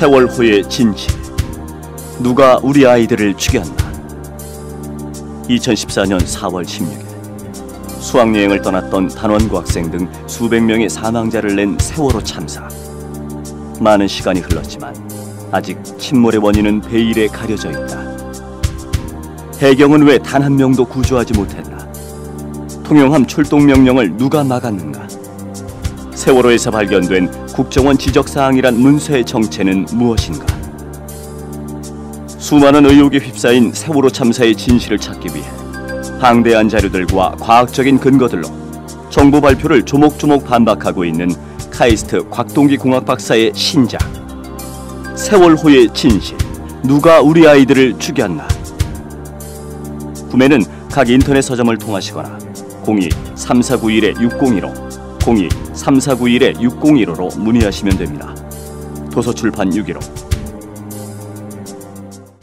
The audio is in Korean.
세월호의 진실. 누가 우리 아이들을 죽였나? 2014년 4월 16일 수학여행을 떠났던 단원고 학생 등 수백 명의 사망자를 낸 세월호 참사. 많은 시간이 흘렀지만 아직 침몰의 원인은 베일에 가려져 있다. 해경은 왜 단 한 명도 구조하지 못했나? 통영함 출동 명령을 누가 막았는가? 세월호에서 발견된 국정원 지적 사항이란 문서의 정체는 무엇인가? 수많은 의혹에 휩싸인 세월호 참사의 진실을 찾기 위해 방대한 자료들과 과학적인 근거들로 정부 발표를 조목조목 반박하고 있는 카이스트 곽동기 공학 박사의 신작 세월호의 진실 누가 우리 아이들을 죽였나 구매는 각 인터넷 서점을 통하시거나 02-3491-6015 02-3491-6015로 문의하시면 됩니다. 도서출판 615